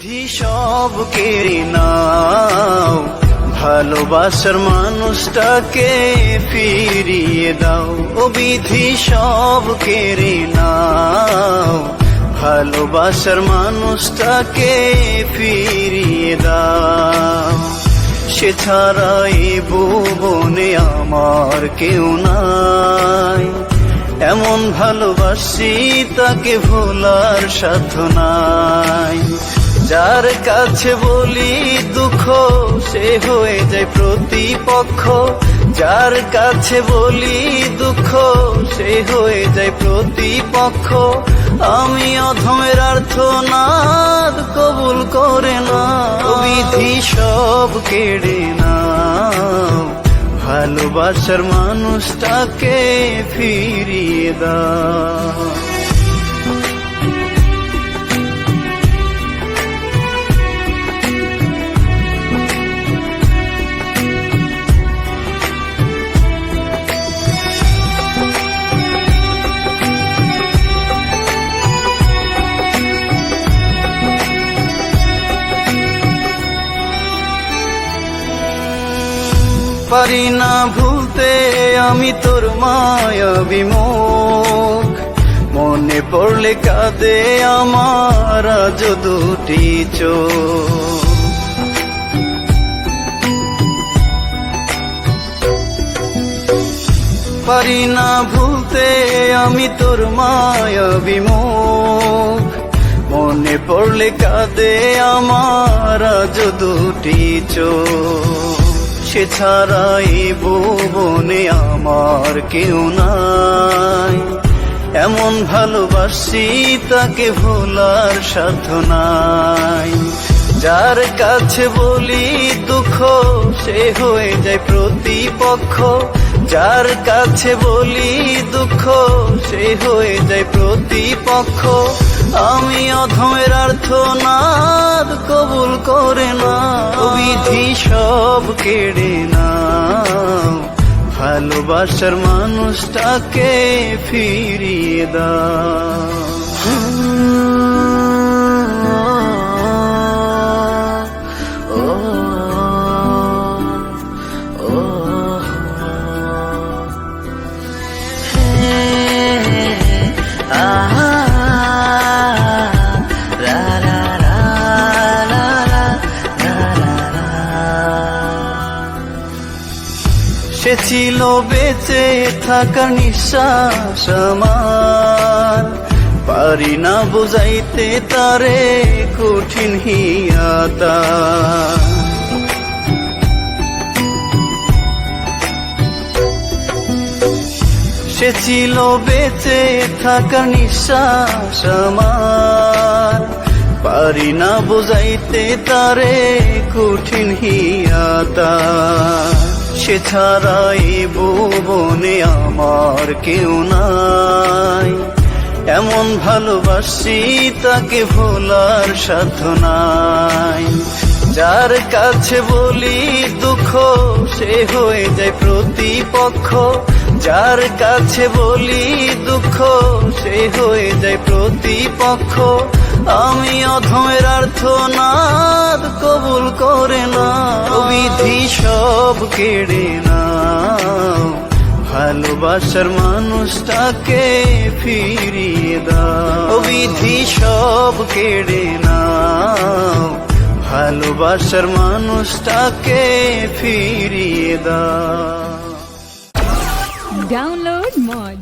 বিধি সব কেড়ে নাও। ভালোবাসার মানুষটাকে ফিরিয়ে দাও। ও বিধি সব কেড়ে নাও। ভালোবাসার মানুষটাকে ফিরিয়ে দাও। সে ছাড়া এ ভুবনে আমার কেউ নাই। এমন ভালোবাসি তাকে ভোলার সাধ্য নাই। যার কাছে বলি দুঃখ, সে হয়ে যায় প্রতিপক্ষ। যার কাছে বলি দুঃখ, সে হয়ে যায় প্রতিপক্ষ। আমি অধমের অর্থ নাদ কবুল করে না। বিধি সব কেড়ে না ভালোবাসার মানুষটাকে ফিরিয়ে দাও। পারি না ভুলতে, আমি তোর মায়া বিমুখ। মনে পড়লে কাঁদে আমার আজ দুটি চোখ। পারি না ভুলতে, আমি তোর মায়া বিমুখ। মনে পড়লে কাঁদে আমার আজ দুটি চোখ। সে ছাড়াই ভুবনে আমার কেউ নাই। এমন ভালোবাসি তাকে ভোলার সাধ্য নাই। যার কাছে বলি দুঃখ, সে হয়ে যায় প্রতিপক্ষ। যার কাছে বলি দুঃখ, সে হয়ে যায় প্রতিপক্ষ। আমি সব কেড়ে না ভালোবাসার মানুষটাকে ফিরিয়ে সে ছিল বেঁচে থাকার নিঃশ্বাস আমার। পারি না বুঝাইতে তারে কঠিন হিয়াতা। সে ছিল বেঁচে থাকার নিঃশ্বাস আমার। পারি না বুঝাইতে তারে কঠিন হিয়াতা। সে ছাড়াই ভুবনে আমার কেউ নাই। এমন ভালোবাসি তাকে ভোলার সাধ্য নাই। যার কাছে বলি দুঃখ, সে হয়ে যায় প্রতিপক্ষ। যার কাছে বলি দুঃখ, সে হয়ে যায় প্রতিপক্ষ। আমি অধমের অর্থ নাদ কবুল করে না। বিধি সব কেড়ে না ভালোবাসার মানুষটাকে ফিরিয়ে দাও। বিধি সব কেড়ে না ভালোবাসার মানুষটাকে ফিরিয়ে দাও। Download Moj.